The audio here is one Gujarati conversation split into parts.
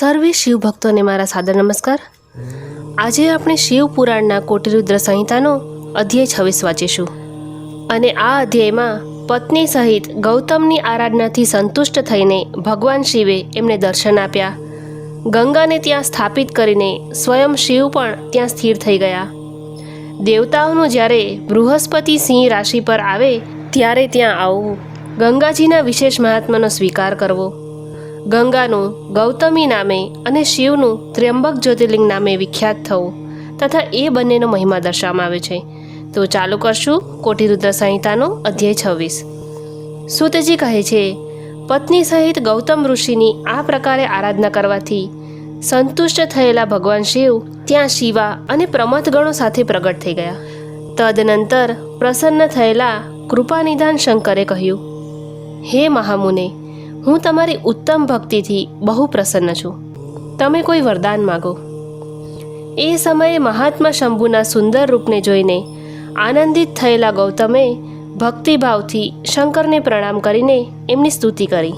સર્વે શિવ ભક્તોને મારા સાદર નમસ્કાર. આજે આપણે શિવ પુરાણના કોટિરુદ્ર સંહિતાનો અધ્યાય છવ્વીસ વાંચીશું. અને આ અધ્યાયમાં પત્ની સહિત ગૌતમની આરાધનાથી સંતુષ્ટ થઈને ભગવાન શિવે એમને દર્શન આપ્યા. ગંગાને ત્યાં સ્થાપિત કરીને સ્વયં શિવ પણ ત્યાં સ્થિર થઈ ગયા. દેવતાઓનું જ્યારે બૃહસ્પતિ સિંહ રાશિ પર આવે, ત્યારે ત્યાં આવવું ગંગાજીના વિશેષ મહાત્માનો સ્વીકાર કરવો. ગંગાનું, ગૌતમી નામે અને શિવનું ત્ર્યંબક જ્યોતિર્લિંગ નામે વિખ્યાત થવું તથા એ બંનેનો મહિમા દર્શાવવામાં આવે છે. તો ચાલુ કરશું કોટિરુદ્ર સંહિતાનો અધ્યાય છવ્વીસ. સુતજી કહે છે, પત્ની સહિત ગૌતમ ઋષિની આ પ્રકારે આરાધના કરવાથી સંતુષ્ટ થયેલા ભગવાન શિવ ત્યાં શિવા અને પ્રમથગણો સાથે પ્રગટ થઈ ગયા. તદનંતર પ્રસન્ન થયેલા કૃપાનિધાન શંકરે કહ્યું, હે મહામુને હું તમારી ઉત્તમ ભક્તિથી બહુ પ્રસન્ન છું. તમે કોઈ વરદાન માગો. એ સમયે મહાત્મા શંભુના સુંદર રૂપને જોઈને આનંદિત થયેલા ગૌતમે ભક્તિભાવથી શંકરને પ્રણામ કરીને એમની સ્તુતિ કરી.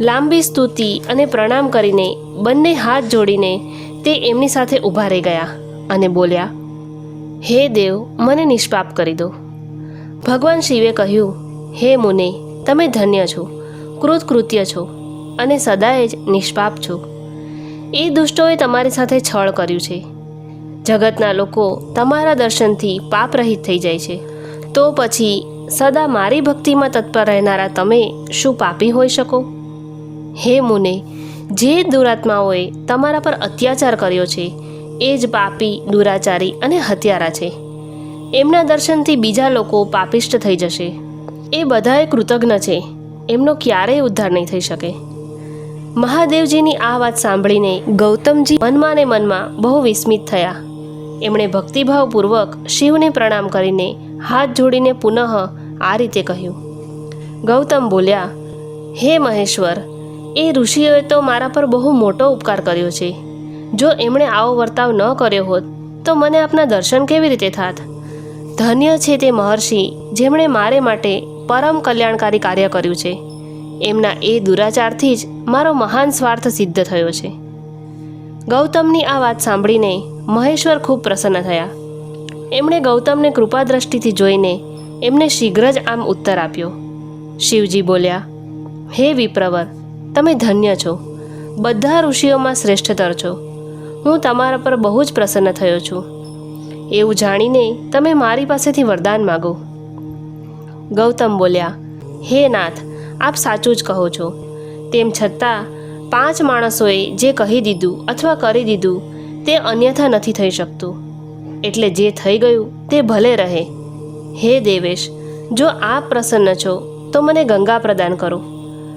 લાંબી સ્તુતિ અને પ્રણામ કરીને બંને હાથ જોડીને તે એમની સાથે ઊભા રહી ગયા અને બોલ્યા, હે દેવ, મને નિષ્પાપ કરી દો. ભગવાન શિવે કહ્યું, હે મુને, તમે ધન્ય છો. કૃતકૃત્ય છો અને સદાય જ નિષ્પાપ છો. એ દુષ્ટોએ તમારી સાથે છળ કર્યું છે. જગતના લોકો તમારા દર્શનથી પાપરહિત થઈ જાય છે. તો પછી સદા મારી ભક્તિમાં તત્પર રહેનારા તમે શું પાપી હોઈ શકો? હે મુને, જે દુરાત્માઓએ તમારા પર અત્યાચાર કર્યો છે, એ જ પાપી, દુરાચારી અને હત્યારા છે. એમના દર્શનથી બીજા લોકો પાપિષ્ટ થઈ જશે. એ બધાએ કૃતજ્ઞ છે. એમનો ક્યારેય ઉદ્ધાર નહીં થઈ શકે. મહાદેવજીની આ વાત સાંભળીને ગૌતમજી મનમાં ને મનમાં બહુ વિસ્મિત થયા. એમણે ભક્તિભાવપૂર્વક શિવને પ્રણામ કરીને હાથ જોડીને પુનઃ આ રીતે કહ્યું. ગૌતમ બોલ્યા, હે મહેશ્વર, એ ઋષિઓએ તો મારા પર બહુ મોટો ઉપકાર કર્યો છે. જો એમણે આવો વર્તાવ ન કર્યો હોત, તો મને આપના દર્શન કેવી રીતે થાત? ધન્ય છે તે મહર્ષિ, જેમણે મારે માટે પરમ કલ્યાણકારી કાર્ય કર્યું છે. એમના એ દુરાચારથી જ મારો મહાન સ્વાર્થ સિદ્ધ થયો છે. ગૌતમની આ વાત સાંભળીને મહેશ્વર ખૂબ પ્રસન્ન થયા. એમણે ગૌતમને કૃપા દ્રષ્ટિથી જોઈને એમને શીઘ્ર જ આમ ઉત્તર આપ્યો. શિવજી બોલ્યા, હે વિપ્રવર, તમે ધન્ય છો. બધા ઋષિઓમાં શ્રેષ્ઠતર છો. હું તમારા પર બહુ જ પ્રસન્ન થયો છું. એવું જાણીને તમે મારી પાસેથી વરદાન માગો. ગૌતમ બોલ્યા, હે નાથ, આપ સાચું જ કહો છો. તેમ છતાં, પાંચ માણસોએ જે કહી દીધું અથવા કરી દીધું, તે અન્યથા નથી થઈ શકતું. એટલે જે થઈ ગયું, તે ભલે રહે. હે દેવેશ, જો આપ પ્રસન્ન છો, તો મને ગંગા પ્રદાન કરો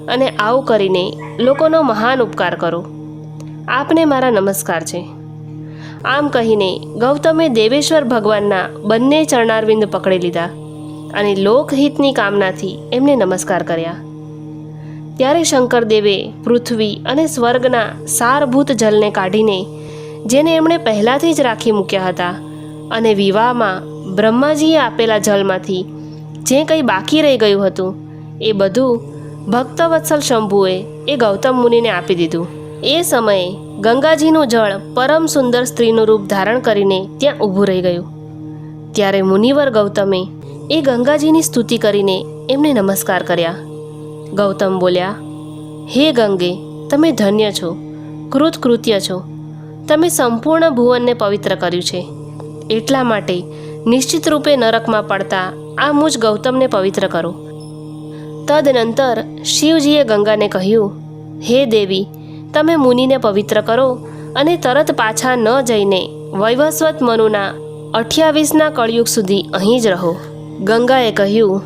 અને આવું કરીને લોકોનો મહાન ઉપકાર કરો. આપને મારા નમસ્કાર છે. આમ કહીને ગૌતમે દેવેશ્વર ભગવાનના બંને ચરણારવિંદ પકડી લીધા. અને લોકહિતની કામનાથી એમને નમસ્કાર કર્યા. ત્યારે શંકરદેવે પૃથ્વી અને સ્વર્ગના સારભૂત જલને કાઢીને, જેને એમણે પહેલાંથી જ રાખી મૂક્યા હતા અને વિવાહમાં બ્રહ્માજીએ આપેલા જલમાંથી જે કંઈ બાકી રહી ગયું હતું, એ બધું ભક્તવત્સલ શંભુએ એ ગૌતમ મુનિને આપી દીધું. એ સમયે ગંગાજીનું જળ પરમ સુંદર સ્ત્રીનું રૂપ ધારણ કરીને ત્યાં ઊભું રહી ગયું. ત્યારે મુનિવર ગૌતમે એ ગંગાજીની સ્તુતિ કરીને એમને નમસ્કાર કર્યા. ગૌતમ બોલ્યા, હે ગંગે, તમે ધન્ય છો, કૃતકૃત્ય છો. તમે સંપૂર્ણ ભુવનને પવિત્ર કર્યું છે. એટલા માટે નિશ્ચિત રૂપે નરકમાં પડતા આ મુજ ગૌતમને પવિત્ર કરો. તદનંતર શિવજીએ ગંગાને કહ્યું, હે દેવી, તમે મુનિને પવિત્ર કરો અને તરત પાછા ન જઈને વૈવસ્વત મનુના અઠ્યાવીસના કળયુગ સુધી અહીં જ રહો. ગંગાએ કહ્યું,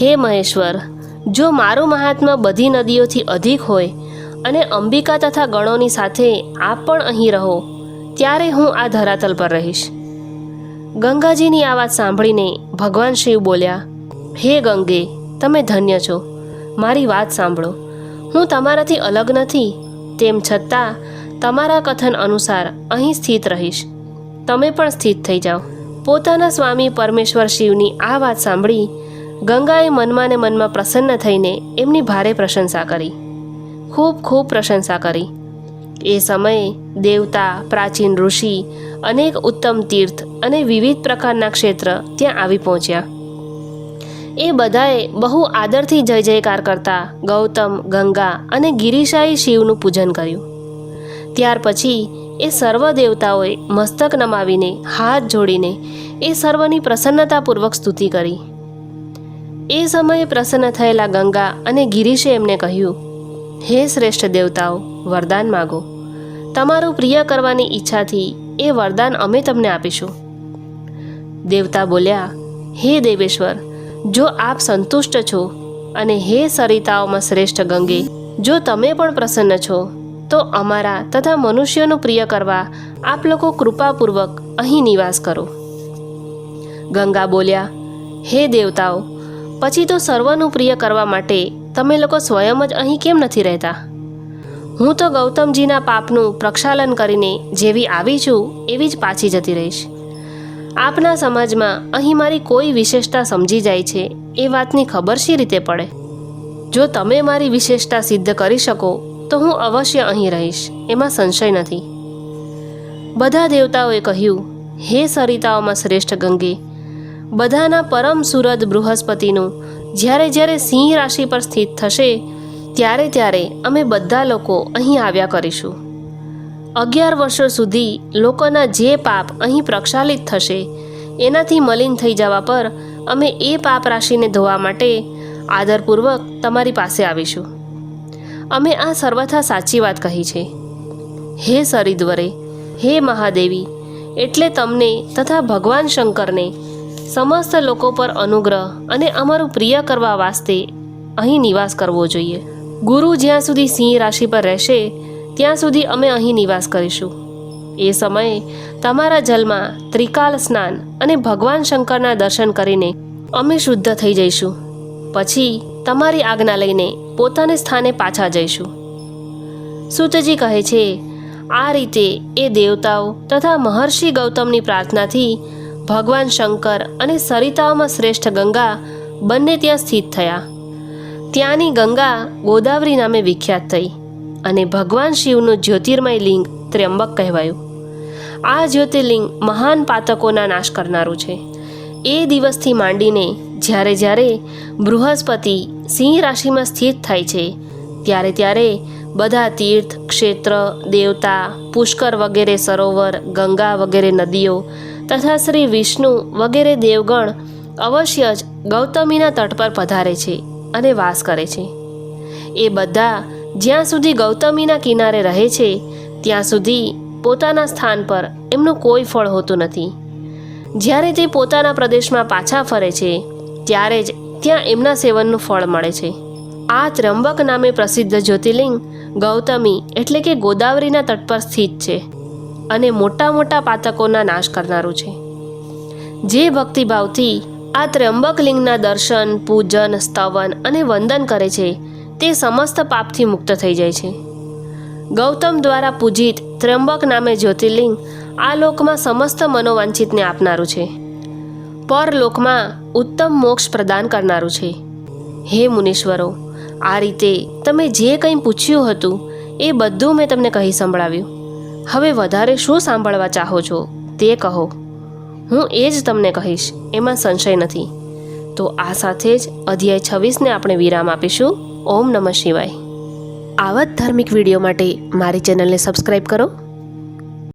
હે મહેશ્વર, જો મારું મહાત્મા બધી નદીઓથી અધિક હોય અને અંબિકા તથા ગણોની સાથે આપ પણ અહીં રહો, ત્યારે હું આ ધરાતલ પર રહીશ. ગંગાજીની આ વાત સાંભળીને ભગવાન શિવ બોલ્યા, હે ગંગે, તમે ધન્ય છો. મારી વાત સાંભળો. હું તમારાથી અલગ નથી, તેમ છતાં તમારા કથન અનુસાર અહીં સ્થિત રહીશ. તમે પણ સ્થિત થઈ જાઓ. પોતાના સ્વામી પરમેશ્વર શિવની આ વાત સાંભળી ગંગાએ મનમાં ને મનમાં પ્રસન્ન થઈને એમની ભારે પ્રશંસા કરી. ખૂબ ખૂબ પ્રશંસા કરી. એ સમયે દેવતા, પ્રાચીન ઋષિ, અનેક ઉત્તમ તીર્થ અને વિવિધ પ્રકારના ક્ષેત્ર ત્યાં આવી પહોંચ્યા. એ બધાએ બહુ આદરથી જય જયકાર કરતા ગૌતમ, ગંગા અને ગિરિશાઈ શિવનું પૂજન કર્યું. ત્યાર પછી એ સર્વ દેવતાઓએ મસ્તક નમાવીને, હાથ જોડીને એ સર્વની પ્રસન્નતાપૂર્વક સ્તુતિ કરી. એ સમયે પ્રસન્ન થયેલા ગંગા અને ગિરીશે એમને કહ્યું, હે શ્રેષ્ઠ દેવતાઓ, વરદાન માગો. તમારું પ્રિય કરવાની ઈચ્છાથી એ વરદાન અમે તમને આપીશું. દેવતા બોલ્યા, હે દેવેશ્વર, જો આપ સંતુષ્ટ છો અને હે સરિતાઓમાં શ્રેષ્ઠ ગંગે, જો તમે પણ પ્રસન્ન છો તો અમારા તથા મનુષ્યોનું પ્રિય કરવા આપ લોકો કૃપાપૂર્વક અહીં નિવાસ કરો. ગંગા બોલ્યા, હે દેવતાઓ, પછી તો સર્વનું પ્રિય કરવા માટે તમે લોકો સ્વયં જ અહીં કેમ નથી રહેતા? હું તો ગૌતમજીના પાપનું પ્રક્ષાલન કરીને જેવી આવી છું, એવી જ પાછી જતી રહીશ. આપના સમાજમાં અહીં મારી કોઈ વિશેષતા સમજી જાય છે, એ વાતની ખબર શી રીતે પડે? જો તમે મારી વિશેષતા સિદ્ધ કરી શકો તો હું અવશ્ય અહીં રહીશ, એમાં સંશય નથી. બધા દેવતાઓએ કહ્યું, હે સરિતાઓમાં શ્રેષ્ઠ ગંગે, બધાના પરમ સુરદ બૃહસ્પતિનું જ્યારે જ્યારે સિંહ રાશિ પર સ્થિત થશે, ત્યારે ત્યારે અમે બધા લોકો અહીં આવ્યા કરીશું. અગિયાર વર્ષો સુધી લોકોના જે પાપ અહીં પ્રક્ષાલિત થશે, એનાથી મલિન થઈ જવા પર અમે એ પાપ રાશિને ધોવા માટે આદરપૂર્વક તમારી પાસે આવીશું. અમે આ સર્વથા સાચી વાત કહી છે. હે સરિદ્વરે, હે મહાદેવી, એટલે તમને તથા ભગવાન શંકરને સમસ્ત લોકો પર અનુગ્રહ અને અમારું પ્રિય કરવા વાસ્તે અહીં નિવાસ કરવો જોઈએ. ગુરુ જ્યાં સુધી સિંહ રાશિ પર રહેશે, ત્યાં સુધી અમે અહીં નિવાસ કરીશું. એ સમયે તમારા જલમાં ત્રિકાલ સ્નાન અને ભગવાન શંકરના દર્શન કરીને અમે શુદ્ધ થઈ જઈશું. પછી તમારી આજ્ઞા લઈને પોતાને સ્થાને પાછા જઈશું. સુતજી કહે છે, આ રીતે એ દેવતાઓ તથા મહર્ષિ ગૌતમની પ્રાર્થનાથી ભગવાન શંકર અને સરિતાઓમાં શ્રેષ્ઠ ગંગા બંને ત્યાં સ્થિત થયા. ત્યાંની ગંગા ગોદાવરી નામે વિખ્યાત થઈ અને ભગવાન શિવનું જ્યોતિર્મય લિંગ ત્ર્યંબક કહેવાયું. આ જ્યોતિર્લિંગ મહાન પાતકોના નાશ કરનારું છે. એ દિવસથી માંડીને જ્યારે જ્યારે બૃહસ્પતિ સિંહ રાશિમાં સ્થિત થાય છે, ત્યારે ત્યારે બધા તીર્થ, ક્ષેત્ર, દેવતા, પુષ્કર વગેરે સરોવર, ગંગા વગેરે નદીઓ તથા શ્રી વિષ્ણુ વગેરે દેવગણ અવશ્ય જ ગૌતમીના તટ પર પધારે છે અને વાસ કરે છે. એ બધા જ્યાં સુધી ગૌતમીના કિનારે રહે છે, ત્યાં સુધી પોતાના સ્થાન પર એમનું કોઈ ફળ હોતું નથી. જ્યારે તે પોતાના પ્રદેશમાં પાછા ફરે છે ત્યારે જ ત્યાં એમના સેવનનું ફળ મળે છે. આ ત્ર્યંબક નામે પ્રસિદ્ધ જ્યોતિર્લિંગ ગૌતમી એટલે કે ગોદાવરીના તટ પર સ્થિત છે અને મોટા મોટા પાતકોના નાશ કરનારું છે. જે ભક્તિભાવથી આ ત્ર્યંબકલિંગના દર્શન, પૂજન, સ્તવન અને વંદન કરે છે તે સમસ્ત પાપથી મુક્ત થઈ જાય છે. ગૌતમ દ્વારા પૂજિત ત્ર્યંબક નામે જ્યોતિર્લિંગ આ લોકમાં સમસ્ત મનોવાંછિતને આપનારું છે. પરલોકમાં ઉત્તમ મોક્ષ પ્રદાન કરનારું છે. હે મુનીશ્વરો, આ રીતે તમે જે કંઈ પૂછ્યું હતું એ બધું મેં તમને કહી સંભળાવ્યું. હવે વધારે શું સાંભળવા ચાહો છો તે કહો. હું એ જ તમને કહીશ, એમાં સંશય નથી. તો આ સાથે જ અધ્યાય છવ્વીસને આપણે વિરામ આપીશું. ઓમ નમઃ શિવાય. આવા જ ધાર્મિક વીડિયો માટે મારી ચેનલને સબસ્ક્રાઈબ કરો.